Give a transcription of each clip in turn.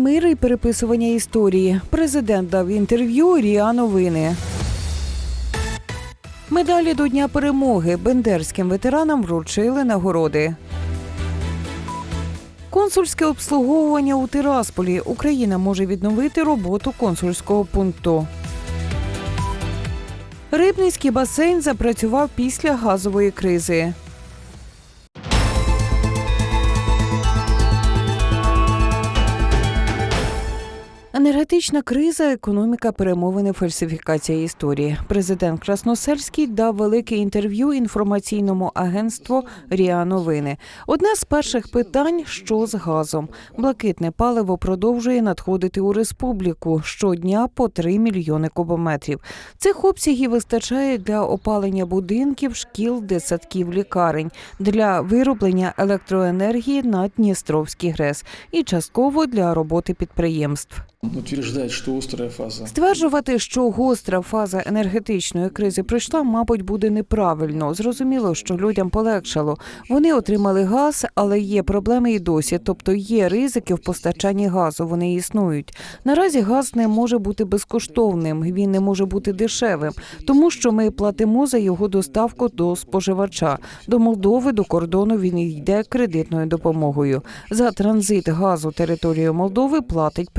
мир і переписування історії. Президент дав інтерв'ю Ріа Новини. Медалі до Дня перемоги бендерським ветеранам вручили нагороди. Консульське обслуговування у Тирасполі. Україна може відновити роботу консульського пункту. Рибницький басейн запрацював після газової кризи. Енергетична криза, економіка, перемовини, фальсифікація історії. Президент Красносельський дав велике інтерв'ю інформаційному агентству Ріа Новини. Одне з перших питань: що з газом? Блакитне паливо продовжує надходити у республіку щодня по 3 мільйони кубометрів. Цих обсягів вистачає для опалення будинків, шкіл, дитсадків, лікарень, для вироблення електроенергії на Дністровський ГРЕС і частково для роботи підприємств. Стверджувати, що гостра фаза енергетичної кризи прийшла, мабуть, буде неправильно. Зрозуміло, що людям полегшало. Вони отримали газ, але є проблеми і досі. Тобто є ризики в постачанні газу. Вони існують. Наразі газ не може бути безкоштовним, він не може бути дешевим, тому що ми платимо за його доставку до споживача. До Молдови до кордону він йде кредитною допомогою. За транзит газу територією Молдови платить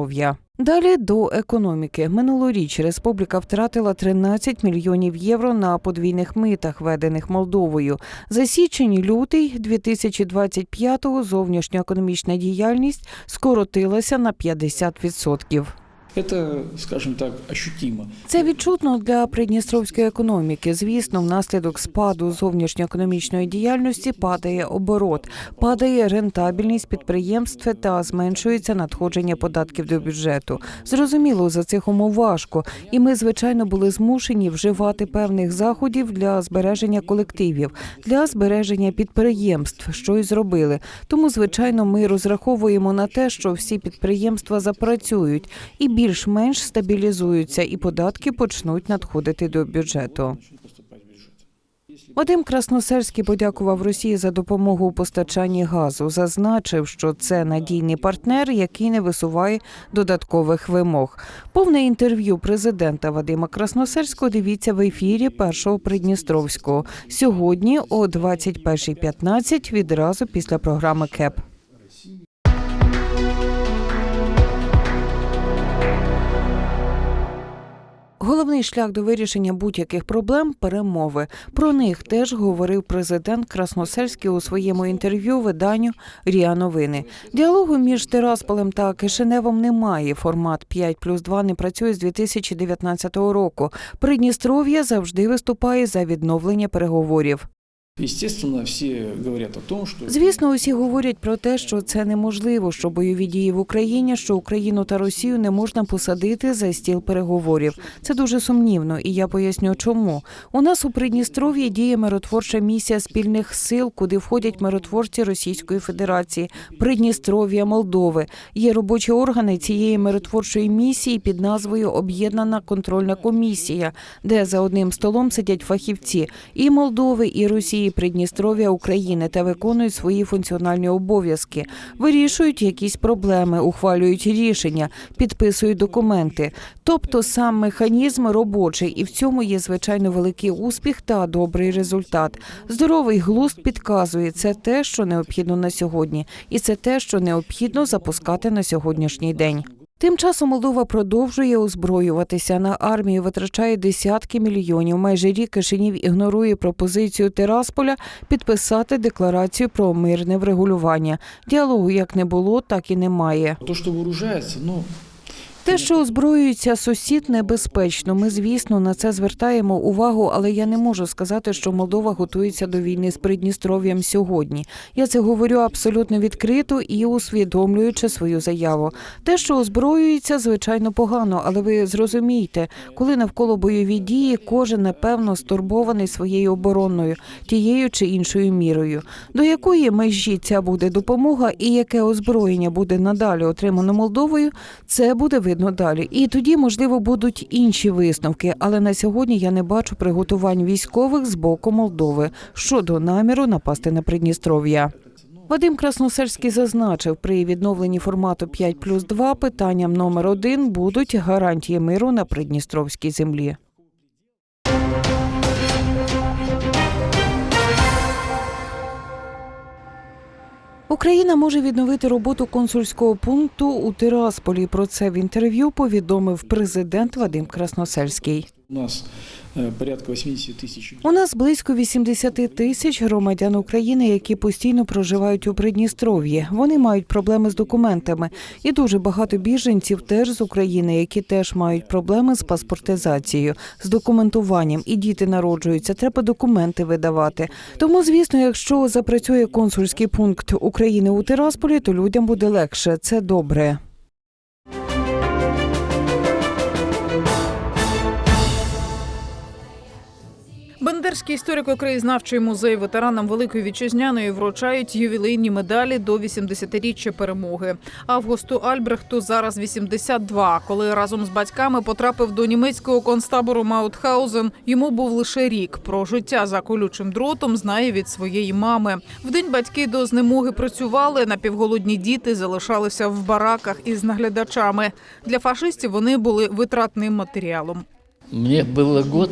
Придністров'я. Далі до економіки. Минулоріч республіка втратила 13 мільйонів євро на подвійних митах, введених Молдовою. За січень-лютий 2025-го зовнішньоекономічна діяльність скоротилася на 50%. Это, скажем так, ощутимо. Це відчутно для придністровської економіки. Звісно, внаслідок спаду зовнішньоекономічної діяльності падає оборот, падає рентабельність підприємств та зменшується надходження податків до бюджету. Зрозуміло, за цих умов важко, і ми, звичайно, були змушені вживати певних заходів для збереження колективів, для збереження підприємств, що й зробили. Тому, звичайно, ми розраховуємо на те, що всі підприємства запрацюють і більш-менш стабілізуються, і податки почнуть надходити до бюджету. Вадим Красносельський подякував Росії за допомогу у постачанні газу. Зазначив, що це надійний партнер, який не висуває додаткових вимог. Повне інтерв'ю президента Вадима Красносельського дивіться в ефірі першого Придністровського сьогодні о 21.15 відразу після програми КЕП. Головний шлях до вирішення будь-яких проблем перемови. Про них теж говорив президент Красносельський у своєму інтерв'ю виданню Ріа Новини. Діалогу між Тирасполем та Кишиневом немає. Формат 5 плюс 2 не працює з 2019 року. Придністров'я завжди виступає за відновлення переговорів. Звісно, усі говорять про те, що це неможливо, що бойові дії в Україні, що Україну та Росію не можна посадити за стіл переговорів. Це дуже сумнівно, і я поясню, чому у нас у Придністров'ї діє миротворча місія спільних сил, куди входять миротворці Російської Федерації, Придністров'я, Молдови. Є робочі органи цієї миротворчої місії під назвою Об'єднана контрольна комісія, де за одним столом сидять фахівці і Молдови, і Росії, Придністров'я України та виконують свої функціональні обов'язки, вирішують якісь проблеми, ухвалюють рішення, підписують документи. Тобто сам механізм робочий, і в цьому є звичайно великий успіх та добрий результат. Здоровий глузд підказує це те, що необхідно на сьогодні, і це те, що необхідно запускати на сьогоднішній день. Тим часом Молдова продовжує озброюватися. На армію витрачає десятки мільйонів. Майже рік Кишинів ігнорує пропозицію Тирасполя підписати декларацію про мирне врегулювання. Діалогу як не було, так і немає. То, що вооружається, ну, Те, що озброюється сусід, небезпечно. Ми, звісно, на це звертаємо увагу, але я не можу сказати, що Молдова готується до війни з Придністров'ям сьогодні. Я це говорю абсолютно відкрито і усвідомлюючи свою заяву. Те, що озброюється, звичайно, погано, але ви зрозумієте, коли навколо бойові дії, кожен напевно стурбований своєю обороною, тією чи іншою мірою. До якої межі ця буде допомога і яке озброєння буде надалі отримано Молдовою, це буде видно далі. І тоді, можливо, будуть інші висновки. Але на сьогодні я не бачу приготувань військових з боку Молдови щодо наміру напасти на Придністров'я. Вадим Красносельський зазначив, при відновленні формату 5 плюс 2 питанням номер один будуть гарантії миру на придністровській землі. Україна може відновити роботу консульського пункту у Тирасполі. Про це в інтерв'ю повідомив президент Вадим Красносельський. У нас э, порядка 80 тысяч. У нас близько 80 тисяч громадян України, які постійно проживають у Придністров'ї. Вони мають проблеми з документами, і дуже багато біженців теж з України, які теж мають проблеми з паспортизацією, з документуванням. І діти народжуються. Треба документи видавати. Тому, звісно, якщо запрацює консульський пункт України у Тирасполі, то людям буде легше. Це добре. Бендерський історико-краєзнавчий музей ветеранам Великої вітчизняної вручають ювілейні медалі до 80-річчя перемоги. Августу Альбрехту зараз 82. Коли разом з батьками потрапив до німецького концтабору Маутхаузен, йому був лише рік. Про життя за колючим дротом знає від своєї мами. Вдень батьки до знемоги працювали. Напівголодні діти залишалися в бараках із наглядачами. Для фашистів вони були витратним матеріалом. Мне было год,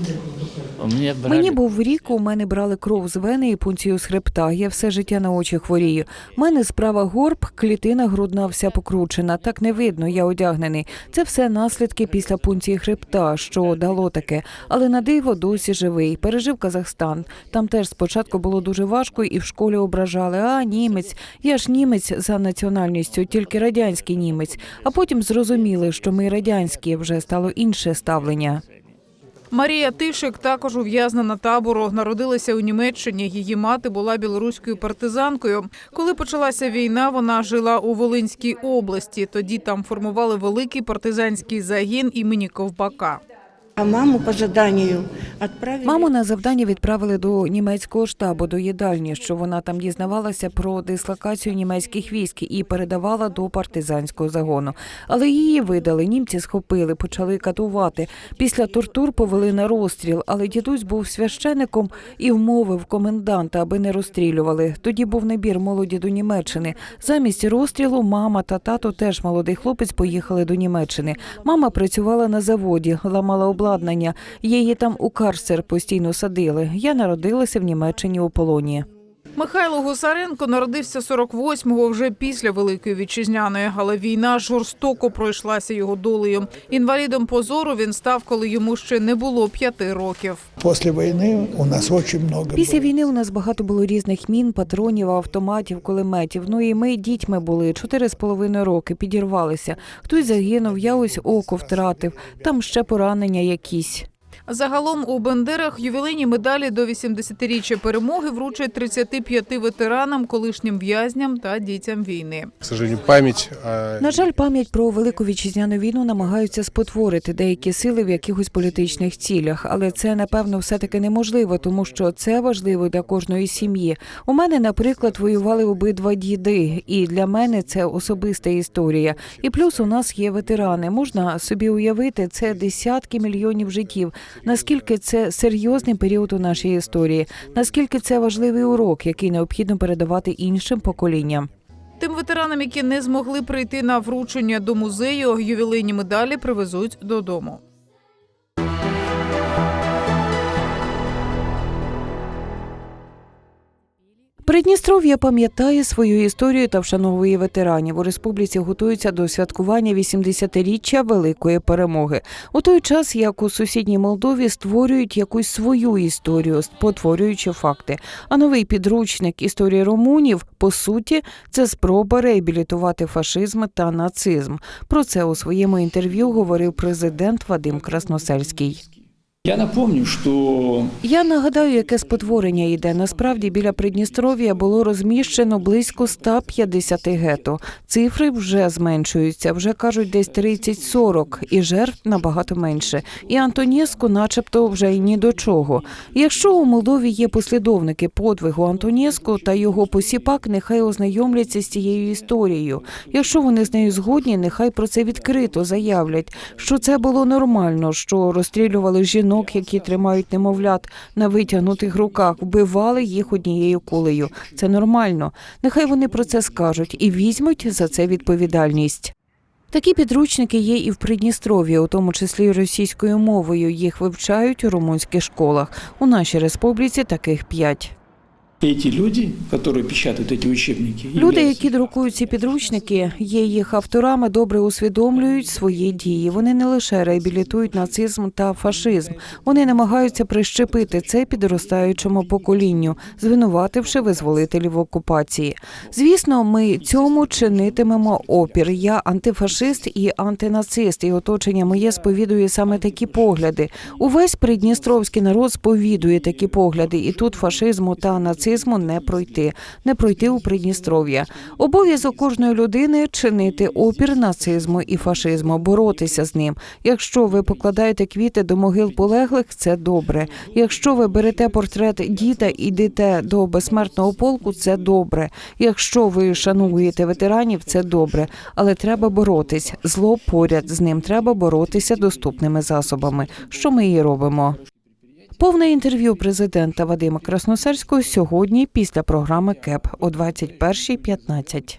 у меня брали... Мені був рік, у мене брали кров з вени і пункцію з хребта. Я все життя на очі хворію. У мене справа горб, клітина грудна вся покручена. Так не видно, я одягнений. Це все наслідки після пункції хребта, що дало таке. Але на диво досі живий. Пережив Казахстан. Там теж спочатку було дуже важко, і в школі ображали. А німець, я ж німець за національністю, тільки радянський німець. А потім зрозуміли, що ми радянські вже стало інше ставлення. Марія Тишик також ув'язнена табору. Народилася у Німеччині. Її мати була білоруською партизанкою. Коли почалася війна, вона жила у Волинській області. Тоді там формували великий партизанський загін імені Ковбака. А маму по заданию отправили. Маму на завдання відправили до німецького штабу до їдальні, що вона там дізнавалася про дислокацію німецьких військ і передавала до партизанського загону. Але її видали. Німці схопили, почали катувати. Після тортур повели на розстріл. Але дідусь був священиком і вмовив коменданта, аби не розстрілювали. Тоді був набір молоді до Німеччини. Замість розстрілу мама та тато теж молодий хлопець поїхали до Німеччини. Мама працювала на заводі, ламала обладнання. Її там у карцер постійно садили. Я народилася в Німеччині у полоні. Михайло Гусаренко народився 48-го вже після Великої вітчизняної, але війна жорстоко пройшлася його долею. Інвалідом позору він став, коли йому ще не було п'яти років. После войны у нас очень много Після війни у нас багато було різних мін, патронів, автоматів, кулеметів. Ну і ми дітьми були чотири з половиною роки, підірвалися. Хтось загинув, я ось око втратив. Там ще поранення якісь. Загалом у Бендерах ювілейні медалі до 80-річчя перемоги вручать 35 ветеранам, колишнім в'язням та дітям війни. Память На жаль, пам'ять про велику вітчизняну війну намагаються спотворити деякі сили в якихось політичних цілях, але це напевно все таки неможливо, тому що це важливо для кожної сім'ї. У мене, наприклад, воювали обидва діди, і для мене це особиста історія. І плюс у нас є ветерани. Можна собі уявити, це десятки мільйонів життів. Наскільки це серйозний період у нашій історії, наскільки це важливий урок, який необхідно передавати іншим поколінням. Тим ветеранам, які не змогли прийти на вручення до музею, ювілейні медалі привезуть додому. Придністров'я пам'ятає свою історію та вшановує ветеранів. У республіці готуються до святкування 80-річчя великої перемоги. У той час, як у сусідній Молдові створюють якусь свою історію, спотворюючи факти. А новий підручник історії румунів по суті це спроба реабілітувати фашизм та нацизм. Про це у своєму інтерв'ю говорив президент Вадим Красносельський. Я напомню, что Я нагадаю, яке спотворення йде. Насправді біля Придністров'я було розміщено близько 150 гетто. Цифри вже зменшуються, вже кажуть десь 30-40, і жертв набагато менше. І Антонєску, начебто, вже й ні до чого. Якщо у Молдові є послідовники подвигу Антонєску та його посіпак, нехай ознайомляться з цією історією. Якщо вони з нею згодні, нехай про це відкрито заявлять, що це було нормально, що розстрілювали жінок жінок, які тримають немовлят на витягнутих руках, вбивали їх однією кулею. Це нормально. Нехай вони про це скажуть і візьмуть за це відповідальність. Такі підручники є і в Придністров'ї, у тому числі російською мовою. Їх вивчають у румунських школах. У нашій республіці таких п'ять. эти люди, которые печатают эти учебники, Люди, являются- які друкують ці підручники, є їх авторами, добре усвідомлюють свої дії. Вони не лише реабілітують нацизм та фашизм, вони намагаються прищепити це підростаючому поколінню, звинувативши визволителів в окупації. Звісно, ми цьому чинитимемо опір. Я антифашист і антинацист, і оточення моє сповідує саме такі погляди. Увесь придністровський народ сповідує такі погляди, і тут фашизму та нацизму не пройти, не пройти у Придністров'я. Обов'язок кожної людини чинити опір нацизму і фашизму, боротися з ним. Якщо ви покладаєте квіти до могил полеглих, це добре. Якщо ви берете портрет діда і йдете до безсмертного полку, це добре. Якщо ви шануєте ветеранів, це добре. Але треба боротись. Зло поряд з ним треба боротися доступними засобами. Що ми і робимо. Повне інтерв'ю президента Вадима Красносельського сьогодні після програми КЕП о 21.15.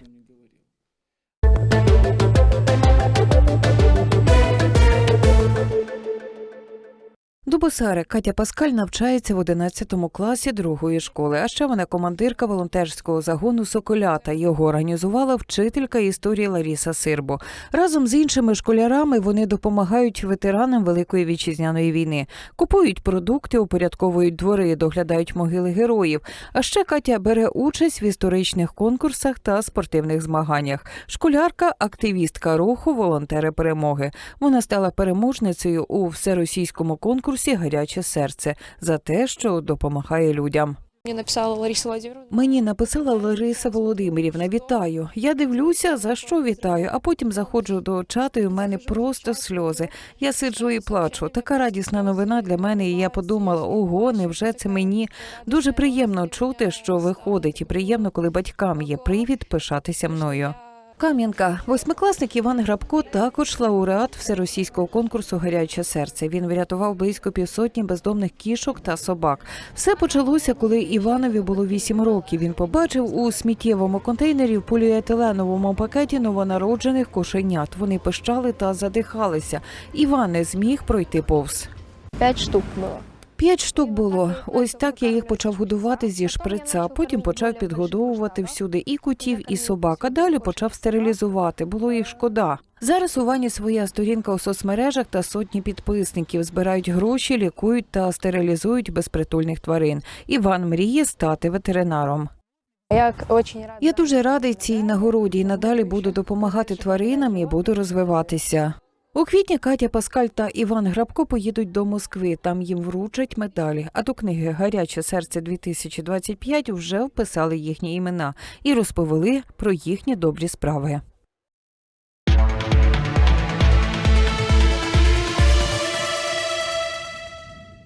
Дубосари Катя Паскаль навчається в 11 класі другої школи. А ще вона командирка волонтерського загону Соколята. Його організувала вчителька історії Ларіса Сирбо. Разом з іншими школярами вони допомагають ветеранам Великої вітчизняної війни, купують продукти, упорядковують двори, доглядають могили героїв. А ще Катя бере участь в історичних конкурсах та спортивних змаганнях. Школярка, активістка руху, волонтери перемоги. Вона стала переможницею у всеросійському конкурсі Гаряче серце за те, що допомагає людям. Мені написала Лариса Владимировна. Мені написала Лариса Володимирівна. Вітаю. Я дивлюся, за що вітаю, а потім заходжу до чату, і в мене просто сльози. Я сиджу і плачу. Така радісна новина для мене. І я подумала: ого, невже це мені дуже приємно чути, що виходить, і приємно, коли батькам є привід пишатися мною. Кам'янка, восьмикласник Іван Грабко, також лауреат всеросійського конкурсу Гаряче серце. Він врятував близько півсотні бездомних кішок та собак. Все почалося, коли Іванові було вісім років. Він побачив у сміттєвому контейнері в поліетиленовому пакеті новонароджених кошенят. Вони пищали та задихалися. Іван не зміг пройти повз. П'ять штук було. П'ять штук було. Ось так я їх почав годувати зі шприца. Потім почав підгодовувати всюди і котів, і собак. А далі почав стерилізувати. Було їх шкода. Зараз у Вані своя сторінка у соцмережах та сотні підписників збирають гроші, лікують та стерилізують безпритульних тварин. Іван мріє стати ветеринаром. Я. Дуже радий цій нагороді і надалі буду допомагати тваринам і буду розвиватися. У квітні Катя Паскаль та Іван Грабко поїдуть до Москви. Там їм вручать медалі. А до книги Гаряче серце 2025 вже вписали їхні імена і розповіли про їхні добрі справи.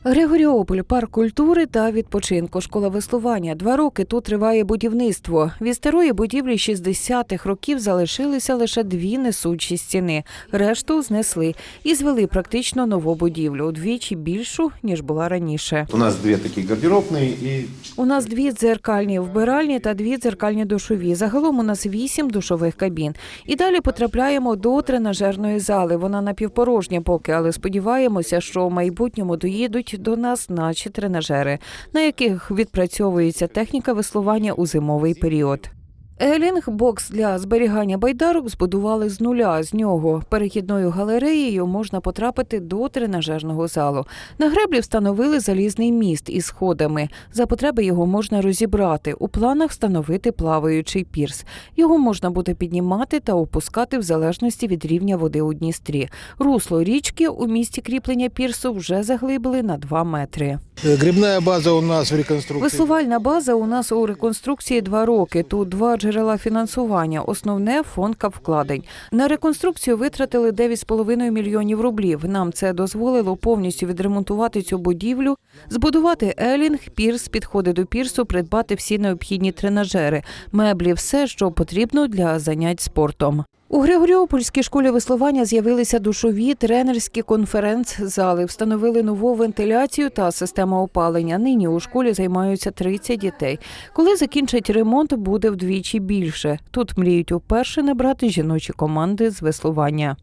Григоріополь, парк культури та відпочинку, школа веслування. Два роки тут триває будівництво. Від старої будівлі 60-х років залишилися лише дві несучі стіни. Решту знесли і звели практично нову будівлю, удвічі більшу ніж була раніше. У нас две такие гардеробные и У нас дві дзеркальні вбиральні та дві дзеркальні душові. Загалом у нас вісім душових кабін. І далі потрапляємо до тренажерної зали. Вона напівпорожня поки, але сподіваємося, що в майбутньому доїдуть до нас наші тренажери, на яких відпрацьовується техніка веслування у зимовий період. Елінг бокс для зберігання байдарок збудували з нуля. З нього перехідною галереєю можна потрапити до тренажерного залу. На греблі встановили залізний міст із сходами. За потреби його можна розібрати. У планах встановити плаваючий пірс. Його можна буде піднімати та опускати в залежності від рівня води у Дністрі. Русло річки у місті кріплення пірсу вже заглибили на 2 метри. Грибная база у нас в реконструкции. Веслувальна база у нас у реконструкції два роки. Тут два джерела фінансування. Основне фонд капвкладень. На реконструкцію витратили 9,5 мільйонів рублів. Нам це дозволило повністю відремонтувати цю будівлю, збудувати елінг, пірс, підходи до пірсу, придбати всі необхідні тренажери, меблі, все, що потрібно для занять спортом. У Григоріопольській школі веслування з'явилися душові тренерські конференц-зали, встановили нову вентиляцію та систему опалення. Нині у школі займаються 30 дітей. Коли закінчать ремонт, буде вдвічі більше. Тут мріють уперше набрати жіночі команди з веслування.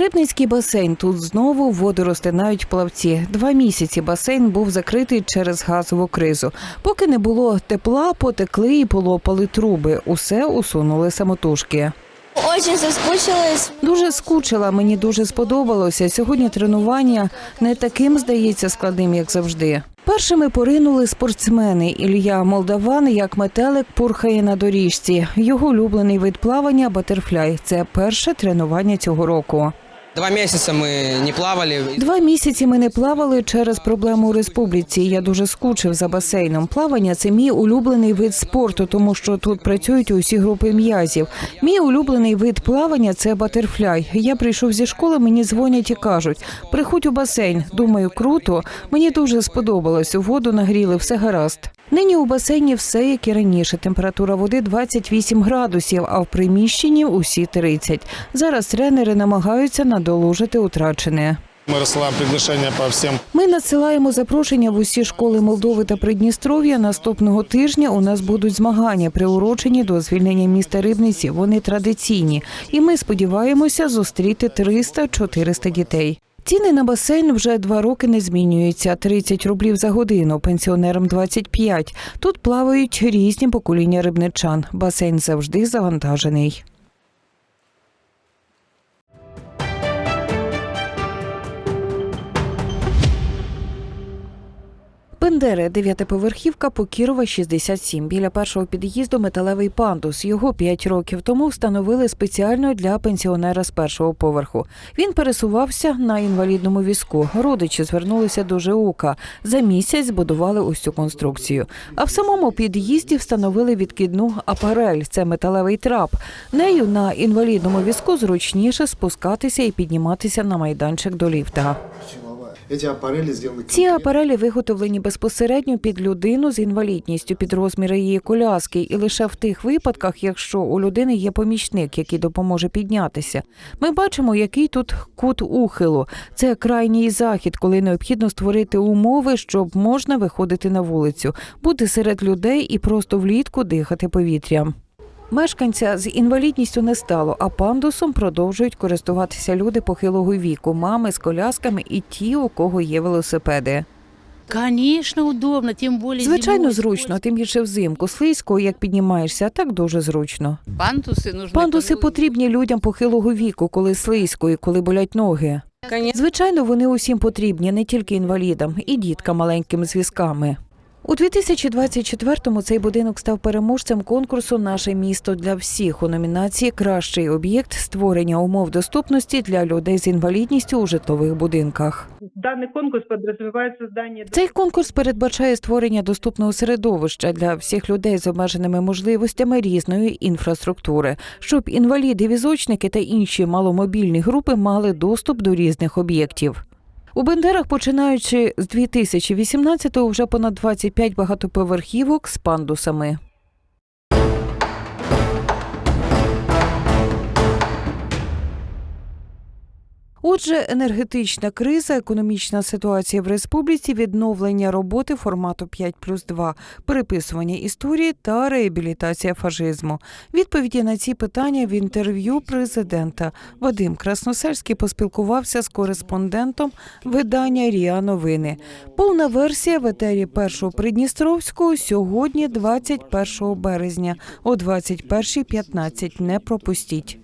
Рибницький басейн тут знову воду розтинають плавці. Два місяці басейн був закритий через газову кризу. Поки не було тепла, потекли і полопали труби. Усе усунули самотужки. Очень соскучилась. Дуже скучила, мені дуже сподобалося. Сьогодні тренування не таким здається складним, як завжди. Першими поринули спортсмени. Ілля Молдаван, як метелик, пурхає на доріжці. Його улюблений вид плавання батерфляй. Це перше тренування цього року. Два месяца мы не плавали. Два місяці ми не плавали через проблему у республіці. Я дуже скучив за басейном. Плавання це мій улюблений вид спорту, тому що тут працюють усі групи м'язів. Мій улюблений вид плавання це батерфляй. Я прийшов зі школи, мені дзвонять і кажуть: приходь у басейн. Думаю, круто. Мені дуже сподобалось. Воду нагріли, все гаразд. Нині у басейні все як і раніше. Температура води 28 градусів, а в приміщенні усі 30. Зараз тренери намагаються надолужити утрачене. Мы рассылаем приглашения по Ми надсилаємо запрошення в усі школи Молдови та Придністров'я. Наступного тижня у нас будуть змагання, приурочені до звільнення міста Рибниці. Вони традиційні, і ми сподіваємося зустріти 300-400 дітей. Ціни на басейн вже два роки не змінюються. 30 рублів за годину, пенсіонерам 25. Тут плавають різні покоління рибничан. Басейн завжди завантажений. Бендери, дев'ятиповерхівка Покірова, 67. Біля першого під'їзду металевий пандус. Його п'ять років тому встановили спеціально для пенсіонера з першого поверху. Він пересувався на інвалідному візку. Родичі звернулися до ЖУКа. За місяць збудували ось цю конструкцію. А в самому під'їзді встановили відкидну апарель. Це металевий трап. Нею на інвалідному візку зручніше спускатися і підніматися на майданчик до ліфта. Ці апарелі виготовлені безпосередньо під людину з інвалідністю під розміри її коляски, і лише в тих випадках, якщо у людини є помічник, який допоможе піднятися. Ми бачимо, який тут кут ухилу. Це крайній захід, коли необхідно створити умови, щоб можна виходити на вулицю, бути серед людей і просто влітку дихати повітрям. Мешканця з інвалідністю не стало, а пандусом продовжують користуватися люди похилого віку, мами з колясками і ті, у кого є велосипеди. Конечно, удобно, тем более Звичайно, зручно, тим більше взимку. Слизько, як піднімаєшся, так дуже зручно. Пандуси нужны. Пандуси потрібні людям похилого віку, коли слизько і коли болять ноги. Звичайно, вони усім потрібні, не тільки інвалідам, і діткам маленьким з візками. У 2024-му цей будинок став переможцем конкурсу Наше місто для всіх у номінації Кращий об'єкт створення умов доступності для людей з інвалідністю у житлових будинках. Данный конкурс подразумевает создание... Цей конкурс передбачає створення доступного середовища для всіх людей з обмеженими можливостями різної інфраструктури, щоб інваліди, візочники та інші маломобільні групи мали доступ до різних об'єктів. У Бендерах, починаючи з 2018-го, вже понад 25 багатоповерхівок з пандусами. Отже, енергетична криза, економічна ситуація в республіці, відновлення роботи формату 5 плюс 2, переписування історії та реабілітація фашизму. Відповіді на ці питання в інтерв'ю президента Вадим Красносельський поспілкувався з кореспондентом видання Ріа Новини. Повна версія в етері першого Придністровського сьогодні, 21 березня, о 21.15. Не пропустіть.